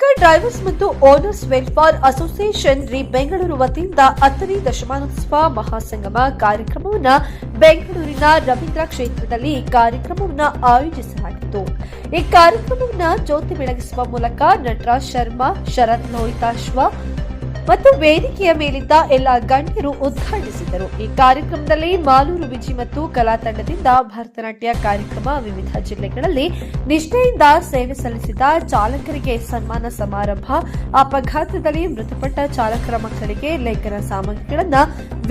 Karnataka drivers ಮತ್ತು owners welfare association ರಿ ಬೆಂಗಳೂರು ವತಿಯಿಂದ ಹತ್ತನೇ ದಶಮಾನೋತ್ಸವ ಮಹಾಸಂಗಮ ಕಾರ್ಯಕ್ರಮವನ್ನು ಬೆಂಗಳೂರಿನ ರವೀಂದ್ರ ಕ್ಷೇತ್ರದಲ್ಲಿ ಕಾರ್ಯಕ್ರಮವನ್ನು ಆಯೋಜಿಸಲಾಗಿತ್ತು. ಈ ಕಾರ್ಯಕ್ರಮವನ್ನು ಜ್ಯೋತಿ ಬೆಳಗಿಸುವ ಮೂಲಕ ನಟರಾಜ್ ಶರ್ಮಾ, ಶರತ್ ಲೋಹಿತಾಶ್ವ ಮತ್ತು ವೇದಿಕೆಯ ಮೇಲಿದ್ದ ಎಲ್ಲ ಗಣ್ಯರು ಉದ್ಘಾಟಿಸಿದರು. ಈ ಕಾರ್ಯಕ್ರಮದಲ್ಲಿ ಮಾಲೂರು ವಿಜಿ ಮತ್ತು ಕಲಾ ತಂಡದಿಂದ ಭರತನಾಟ್ಯ ಕಾರ್ಯಕ್ರಮ ವಿವಿಧ ಜಿಲ್ಲೆಗಳಲ್ಲಿ ನಿಷ್ಠೆಯಿಂದ ಸೇವೆ ಸಲ್ಲಿಸಿದ ಚಾಲಕರಿಗೆ ಸನ್ಮಾನ ಸಮಾರಂಭ, ಅಪಘಾತದಲ್ಲಿ ಮೃತಪಟ್ಟ ಚಾಲಕರ ಮಕ್ಕಳಿಗೆ ಲೇಖನ ಸಾಮಗ್ರಿಗಳನ್ನು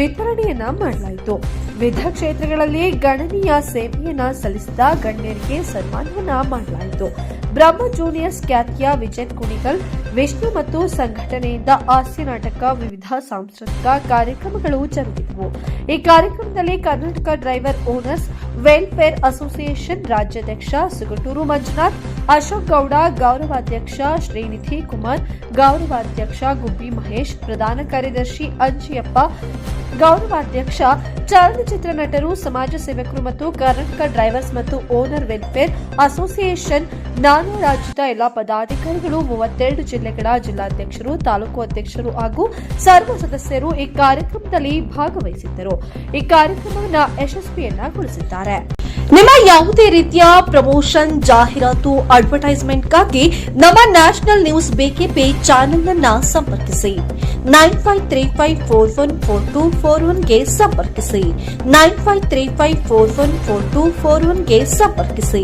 ವಿತರಣೆಯನ್ನ ಮಾಡಲಾಯಿತು. ವಿವಿಧ ಕ್ಷೇತ್ರಗಳಲ್ಲಿ ಗಣನೀಯ ಸೇವೆಯನ್ನ ಸಲ್ಲಿಸಿದ ಗಣ್ಯರಿಗೆ ಸನ್ಮಾನವನ್ನ ಮಾಡಲಾಯಿತು. ಬ್ರಹ್ಮ ಜೂನಿಯರ್ಸ್ ಖ್ಯಾತಿಯ ವಿಜಯ್ ಕುಣಿಗಲ್, ವಿಷ್ಣು ಮತ್ತು ಸಂಘಟನೆಯಿಂದ ಹಾಸ್ಯ ನಾಟಕ, ವಿವಿಧ ಸಾಂಸ್ಕೃತಿಕ ಕಾರ್ಯಕ್ರಮಗಳು ಜರುಗಿದವು. ಈ ಕಾರ್ಯಕ್ರಮದಲ್ಲಿ Karnataka driver owners welfare association ರಾಜ್ಯಾಧ್ಯಕ್ಷ ಸುಗಟೂರು ಮಂಜುನಾಥ್ ಅಶೋಕ್ ಗೌಡ, ಗೌರವಾಧ್ಯಕ್ಷ ಶ್ರೀನಿಧಿ ಕುಮಾರ್, ಗೌರವಾಧ್ಯಕ್ಷ ಗುಬ್ಬಿ ಮಹೇಶ್, ಪ್ರಧಾನ ಕಾರ್ಯದರ್ಶಿ ಅಂಜಿಯಪ್ಪ, ಗೌರವಾಧ್ಯಕ್ಷ ಚಲನಚಿತ್ರ ನಟರು, ಸಮಾಜ ಸೇವಕರು ಮತ್ತು ಕರ್ನಾಟಕ ಡ್ರೈವರ್ಸ್ ಮತ್ತು ಓನರ್ ವೆಲ್ಫೇರ್ ಅಸೋಸಿಯೇಷನ್, ನಾನಾ ರಾಜ್ಯದ ಎಲ್ಲಾ ಪದಾಧಿಕಾರಿಗಳು, ಮೂವತ್ತೆರಡು ಜಿಲ್ಲೆಗಳ ಜಿಲ್ಲಾಧ್ಯಕ್ಷರು, ತಾಲೂಕು ಅಧ್ಯಕ್ಷರು ಹಾಗೂ ಸರ್ವ ಸದಸ್ಯರು ಈ ಕಾರ್ಯಕ್ರಮದಲ್ಲಿ ಭಾಗವಹಿಸಿದ್ದರು. ಈ ಕಾರ್ಯಕ್ರಮವನ್ನು ಯಶಸ್ವಿಯನ್ನಗೊಳಿಸಿದ್ದಾರೆ ನಿಮ್ಮ ಯಾವುದೇ ರೀತಿಯ ಪ್ರಮೋಷನ್ ಜಾಹೀರಾತು ಅಡ್ವರ್ಟೈಸ್ಮೆಂಟ್ಗಾಗಿ ನಮ್ಮ ನ್ಯಾಷನಲ್ ನ್ಯೂಸ್ ಬೇಕೆಪೆ ಚಾನೆಲ್ ಅನ್ನ ಸಂಪರ್ಕಿಸಿ. Nine five three five four one four two four ಒನ್ಗೆ ಸಂಪರ್ಕಿಸಿ. Nine five three five four one four two four ಒನ್ಗೆ ಸಂಪರ್ಕಿಸಿ.